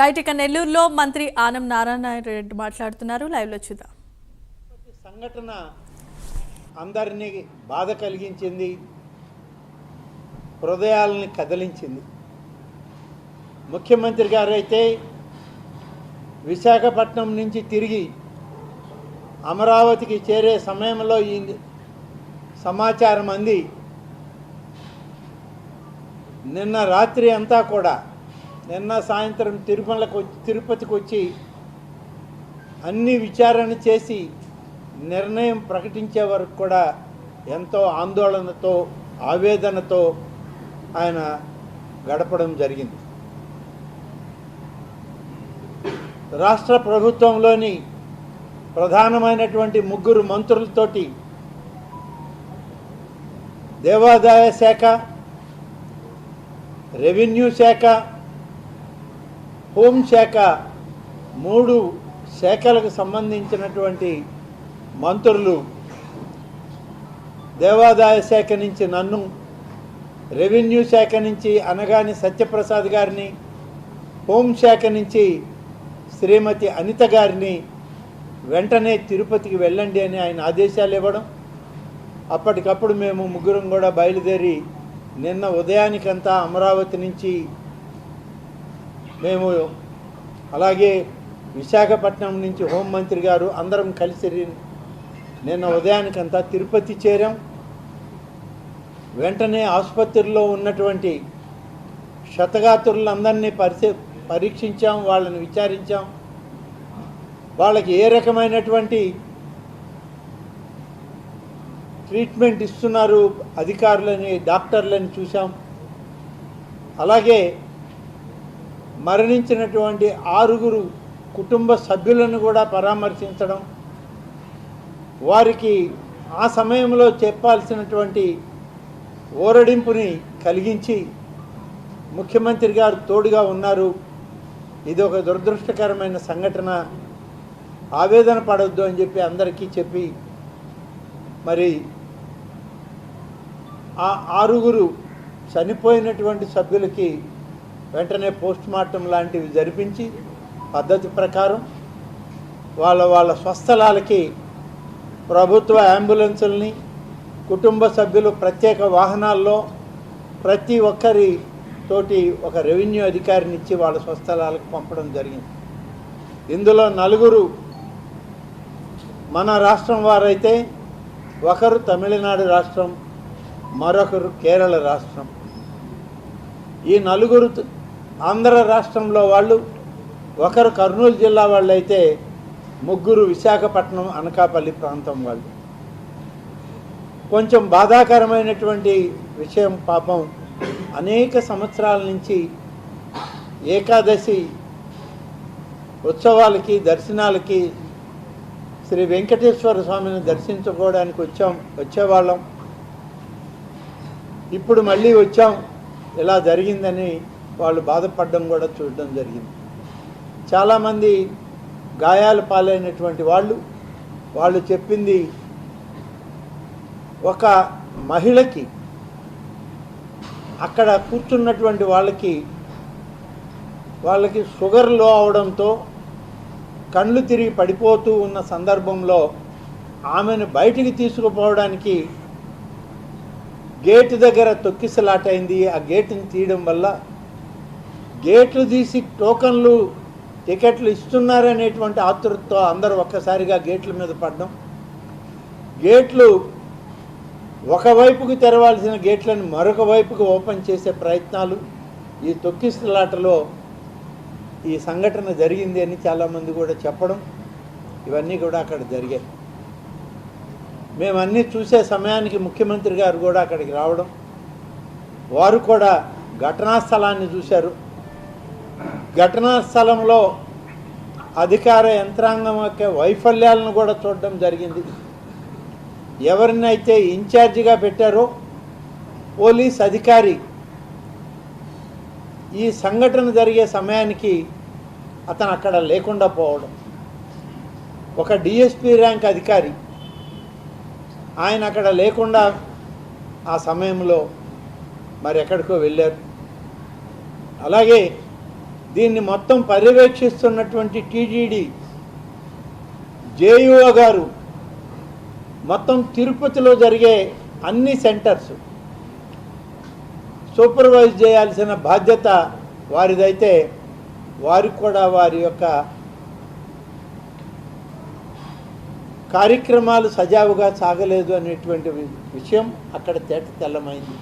Right నెల్లూరులో మంత్రి ఆనం నారాయణ రెడ్డి మాట్లాడుతున్నారు. లైవ్లో చూద్దాం సంఘటన అందరినీ బాధ కలిగించింది హృదయాలని కదిలించింది. ముఖ్యమంత్రి గారు అయితే విశాఖపట్నం నుంచి తిరిగి అమరావతికి చేరే సమయంలో ఈ సమాచారం అంది. నిన్న రాత్రి అంతా కూడా నిన్న సాయంత్రం తిరుమలకు వచ్చి- తిరుపతికి వచ్చి అన్ని విచారణ చేసి నిర్ణయం ప్రకటించే వరకు కూడా ఎంతో ఆందోళనతో ఆవేదనతో ఆయన గడపడం జరిగింది. రాష్ట్ర ప్రభుత్వంలోని ప్రధానమైనటువంటి ముగ్గురు మంత్రులతోటి దేవాదాయ శాఖ రెవెన్యూ శాఖ హోంశాఖ మూడు శాఖలకు సంబంధించినటువంటి మంత్రులు దేవాదాయ శాఖ నుంచి నన్ను రెవెన్యూ శాఖ నుంచి అనగాని సత్యప్రసాద్ గారిని హోంశాఖ నుంచి శ్రీమతి అనిత గారిని వెంటనే తిరుపతికి వెళ్ళండి అని ఆయన ఆదేశాలు ఇవ్వడం. అప్పటికప్పుడు మేము ముగ్గురం కూడా బయలుదేరి నిన్న ఉదయానికంతా అమరావతి నుంచి మేము అలాగే విశాఖపట్నం నుంచి హోంమంత్రి గారు అందరం కలిసి నిన్న ఉదయానికంతా తిరుపతి చేరాం. వెంటనే ఆసుపత్రిలో ఉన్నటువంటి శతగాతురులందరినీ పరిశీ పరీక్షించాం వాళ్ళని విచారించాం. వాళ్ళకి ఏ రకమైనటువంటి ట్రీట్మెంట్ ఇస్తున్నారు అధికారులని డాక్టర్లని చూసాం అలాగే మరణించినటువంటి ఆరుగురు కుటుంబ సభ్యులను కూడా పరామర్శించడం వారికి ఆ సమయంలో చెప్పాల్సినటువంటి ఓరడింపుని కలిగించి ముఖ్యమంత్రి గారు తోడుగా ఉన్నారు. ఇది ఒక దురదృష్టకరమైన సంఘటన. ఆవేదన పడవద్దు అని చెప్పి అందరికీ చెప్పి మరి ఆ ఆరుగురు చనిపోయినటువంటి సభ్యులకి వెంటనే పోస్ట్ మార్టం లాంటివి జరిపించి పద్ధతి ప్రకారం వాళ్ళ వాళ్ళ స్వస్థలాలకి ప్రభుత్వ అంబులెన్సుల్ని కుటుంబ సభ్యులు ప్రత్యేక వాహనాల్లో ప్రతి ఒక్కరి తోటి ఒక రెవెన్యూ అధికారిని ఇచ్చి వాళ్ళ స్వస్థలాలకు పంపడం జరిగింది. ఇందులో నలుగురు మన రాష్ట్రం వారైతే ఒకరు తమిళనాడు రాష్ట్రం మరొకరు కేరళ రాష్ట్రం. ఈ నలుగురు ఆంధ్ర రాష్ట్రంలో వాళ్ళు ఒకరు కర్నూలు జిల్లా వాళ్ళు అయితే ముగ్గురు విశాఖపట్నం అనకాపల్లి ప్రాంతం వాళ్ళు. కొంచెం బాధాకరమైనటువంటి విషయం పాపం అనేక సంవత్సరాల నుంచి ఏకాదశి ఉత్సవాలకి దర్శనాలకి శ్రీ వెంకటేశ్వర స్వామిని దర్శించుకోవడానికి వచ్చాం వచ్చేవాళ్ళం. ఇప్పుడు మళ్ళీ వచ్చాం ఇలా జరిగిందని వాళ్ళు బాధపడడం కూడా చూడడం జరిగింది. చాలామంది గాయాలు పాలైనటువంటి వాళ్ళు వాళ్ళు చెప్పింది ఒక మహిళకి అక్కడ కూర్చున్నటువంటి వాళ్ళకి వాళ్ళకి షుగర్లో అవడంతో కళ్ళు తిరిగి పడిపోతూ ఉన్న సందర్భంలో ఆమెను బయటికి తీసుకుపోవడానికి గేటు దగ్గర తొక్కిసలాటైంది. ఆ గేటుని తీయడం వల్ల గేట్లు తీసి టోకన్లు టికెట్లు ఇస్తున్నారనేటువంటి ఆతృతతో అందరూ ఒక్కసారిగా గేట్ల మీద పడ్డం. గేట్లు ఒకవైపుకు తెరవాల్సిన గేట్లను మరొక వైపుకు ఓపెన్ చేసే ప్రయత్నాలు ఈ తొక్కిసలాటలో ఈ సంఘటన జరిగింది అని చాలామంది కూడా చెప్పడం ఇవన్నీ కూడా అక్కడ జరిగాయి. మేము అన్నీ చూసే సమయానికి ముఖ్యమంత్రి గారు కూడా అక్కడికి రావడం. వారు కూడా ఘటనా స్థలాన్ని చూశారు. ఘటనా స్థలంలో అధికార యంత్రాంగం యొక్క వైఫల్యాలను కూడా చూడడం జరిగింది. ఎవరినైతే ఇన్ఛార్జిగా పెట్టారో పోలీస్ అధికారి ఈ సంఘటన జరిగే సమయానికి అతను అక్కడ లేకుండా పోవడం. ఒక డిఎస్పీ ర్యాంక్ అధికారి ఆయన అక్కడ లేకుండా ఆ సమయంలో మరి ఎక్కడికో వెళ్ళారు. అలాగే దీన్ని మొత్తం పర్యవేక్షిస్తున్నటువంటి టీటీడీ జేయుఓ గారు మొత్తం తిరుపతిలో జరిగే అన్ని సెంటర్స్ సూపర్వైజ్ చేయాల్సిన బాధ్యత వారిదైతే వారికి కూడా వారి యొక్క కార్యక్రమాలు సజావుగా సాగలేదు అనేటువంటి వి- విషయం అక్కడ తేట తెల్లమైంది.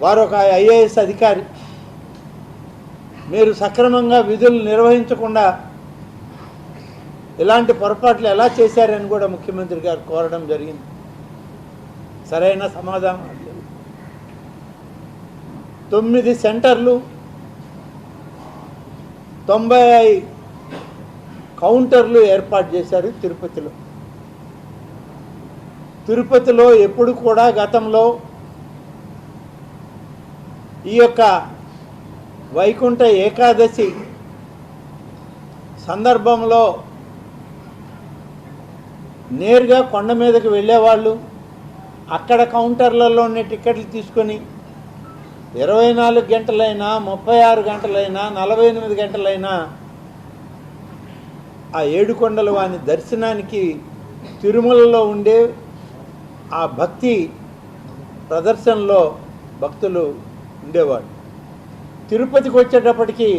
వారు ఒక ఐఏఎస్ అధికారి మీరు సక్రమంగా విధులు నిర్వహించకుండా ఇలాంటి పొరపాట్లు ఎలా చేశారని కూడా ముఖ్యమంత్రి గారు కోరడం జరిగింది. సరైన సమాధానం తొమ్మిది సెంటర్లు తొంభై కౌంటర్లు ఏర్పాటు చేశారు తిరుపతిలో. తిరుపతిలో ఎప్పుడు కూడా గతంలో ఈ యొక్క వైకుంఠ ఏకాదశి సందర్భంలో నేరుగా కొండ మీదకు వెళ్ళేవాళ్ళు. అక్కడ కౌంటర్లలోనే టికెట్లు తీసుకొని ఇరవై నాలుగు గంటలైనా ముప్పై ఆరు గంటలైనా నలభై ఎనిమిది గంటలైనా ఆ ఏడుకొండల వాని దర్శనానికి తిరుమలలో ఉండే ఆ భక్తి ప్రదర్శనలో భక్తులు ఉండేవాడు తిరుపతికి వచ్చేటప్పటికి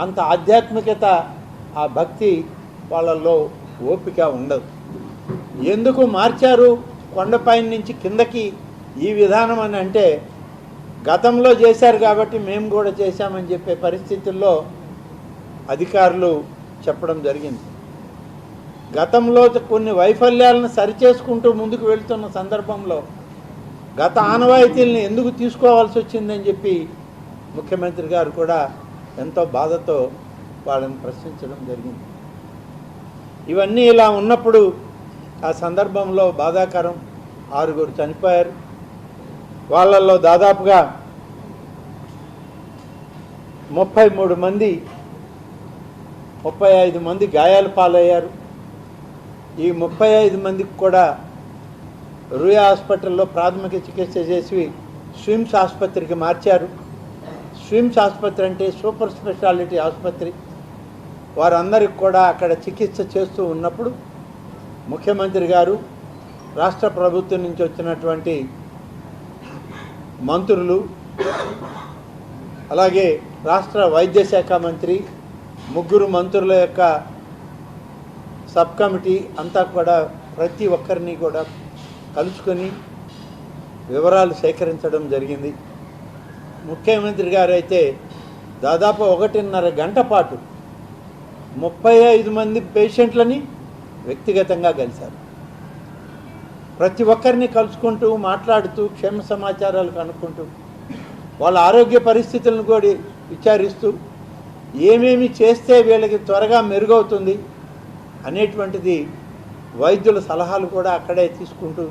అంత ఆధ్యాత్మికత ఆ భక్తి వాళ్ళల్లో ఓపిక ఉండదు. ఎందుకు మార్చారు? కొండపై నుంచి కిందకి ఈ విధానం అని అంటే గతంలో చేశారు కాబట్టి మేము కూడా చేశామని చెప్పే పరిస్థితుల్లో అధికారులు చెప్పడం జరిగింది. గతంలో కొన్ని వైఫల్యాలను సరిచేసుకుంటూ ముందుకు వెళ్తున్న సందర్భంలో గత ఆనవాయితీలను ఎందుకు తీసుకోవాల్సి వచ్చిందని చెప్పి ముఖ్యమంత్రి గారు కూడా ఎంతో బాధతో వాళ్ళని ప్రశ్నించడం జరిగింది. ఇవన్నీ ఇలా ఉన్నప్పుడు ఆ సందర్భంలో బాధాకరం ఆరుగురు చనిపోయారు. వాళ్ళల్లో దాదాపుగా ముప్పై మూడు మంది ముప్పై ఐదు మంది గాయాల పాలయ్యారు. ఈ ముప్పై ఐదు మందికి కూడా రుయా హాస్పిటల్లో ప్రాథమిక చికిత్స చేసి స్విమ్స్ ఆసుపత్రికి మార్చారు. స్విమ్స్ ఆసుపత్రి అంటే సూపర్ స్పెషాలిటీ ఆసుపత్రి. వారందరికి కూడా అక్కడ చికిత్స చేస్తూ ఉన్నప్పుడు ముఖ్యమంత్రి గారు రాష్ట్ర ప్రభుత్వం నుంచి వచ్చినటువంటి మంత్రులు అలాగే రాష్ట్ర వైద్య శాఖ మంత్రి ముగ్గురు మంత్రుల యొక్క సబ్ కమిటీ అంతా కూడా ప్రతి ఒక్కరిని కూడా కలుసుకొని వివరాలు సేకరించడం జరిగింది. ముఖ్యమంత్రి గారు అయితే దాదాపు ఒకటిన్నర గంట పాటు ముప్పై ఐదు మంది పేషెంట్లని వ్యక్తిగతంగా కలిశారు. ప్రతి ఒక్కరిని కలుసుకుంటూ మాట్లాడుతూ క్షేమ సమాచారాలు కనుక్కుంటూ వాళ్ళ ఆరోగ్య పరిస్థితులను కూడా విచారిస్తూ ఏమేమి చేస్తే వీళ్ళకి త్వరగా మెరుగవుతుంది అనేటువంటిది వైద్యుల సలహాలు కూడా అక్కడే తీసుకుంటూ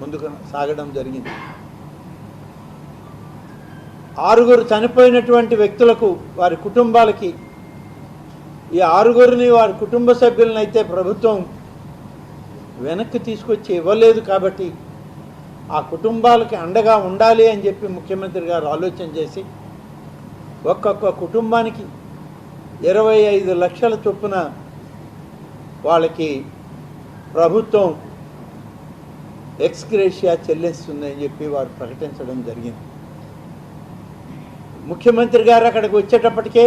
ముందుకు సాగడం జరిగింది. ఆరుగురు చనిపోయినటువంటి వ్యక్తులకు వారి కుటుంబాలకి ఈ ఆరుగురిని వారి కుటుంబ సభ్యులను అయితే ప్రభుత్వం వెనక్కి తీసుకొచ్చి ఇవ్వలేదు కాబట్టి ఆ కుటుంబాలకి అండగా ఉండాలి అని చెప్పి ముఖ్యమంత్రి గారు ఆలోచన చేసి ఒక్కొక్క కుటుంబానికి ఇరవై ఐదు లక్షల చొప్పున వాళ్ళకి ప్రభుత్వం ఎక్స్గ్రేషియా చెల్లిస్తుందని చెప్పి వారు ప్రకటించడం జరిగింది. ముఖ్యమంత్రి గారు అక్కడికి వచ్చేటప్పటికే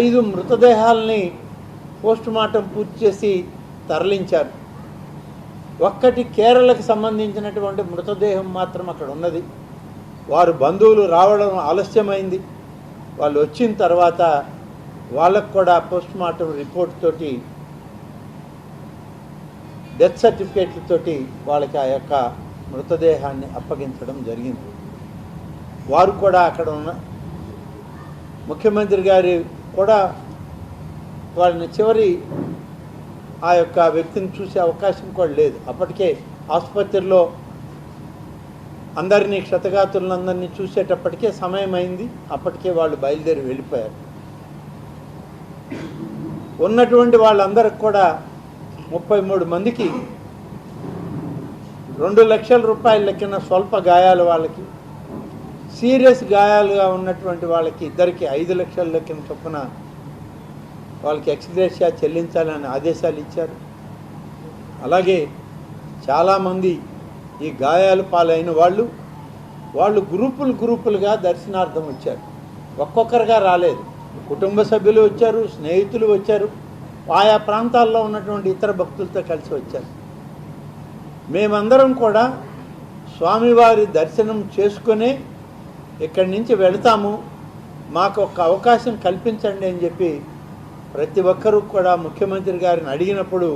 ఐదు మృతదేహాలని పోస్ట్ మార్టం పూర్తి చేసి తరలించారు. ఒక్కటి కేరళకు సంబంధించినటువంటి మృతదేహం మాత్రం అక్కడ ఉన్నది. వారు బంధువులు రావడం ఆలస్యమైంది. వాళ్ళు వచ్చిన తర్వాత వాళ్ళకు కూడా పోస్ట్ మార్టం రిపోర్ట్ తోటి డెత్ సర్టిఫికేట్లతోటి వాళ్ళకి ఆ యొక్క మృతదేహాన్ని అప్పగించడం జరిగింది. వారు కూడా అక్కడ ఉన్న ముఖ్యమంత్రి గారి కూడా వాళ్ళని చివరి ఆ యొక్క వ్యక్తిని చూసే అవకాశం కూడా లేదు. అప్పటికే ఆసుపత్రిలో అందరినీ క్షతగాతులందరినీ చూసేటప్పటికే సమయం అయింది అప్పటికే వాళ్ళు బయలుదేరి వెళ్ళిపోయారు. ఉన్నటువంటి వాళ్ళందరికి కూడా ముప్పై మూడు మందికి రెండు లక్షల రూపాయల లెక్కిన స్వల్ప గాయాలు వాళ్ళకి సీరియస్ గాయాలుగా ఉన్నటువంటి వాళ్ళకి ఇద్దరికి ఐదు లక్షల లెక్కన చొప్పున వాళ్ళకి ఎక్స్గ్రేషియా చెల్లించాలని ఆదేశాలు ఇచ్చారు. అలాగే చాలామంది ఈ గాయాలు పాలైన వాళ్ళు వాళ్ళు గ్రూపులు గ్రూపులుగా దర్శనార్థం వచ్చారు. ఒక్కొక్కరుగా రాలేదు. కుటుంబ సభ్యులు వచ్చారు స్నేహితులు వచ్చారు ఆయా ప్రాంతాల్లో ఉన్నటువంటి ఇతర భక్తులతో కలిసి వచ్చారు. మేమందరం కూడా స్వామివారి దర్శనం చేసుకునే ఇక్కడి నుంచి వెళతాము. మాకు ఒక అవకాశం కల్పించండి అని చెప్పి ప్రతి ఒక్కరూ కూడా ముఖ్యమంత్రి గారిని అడిగినప్పుడు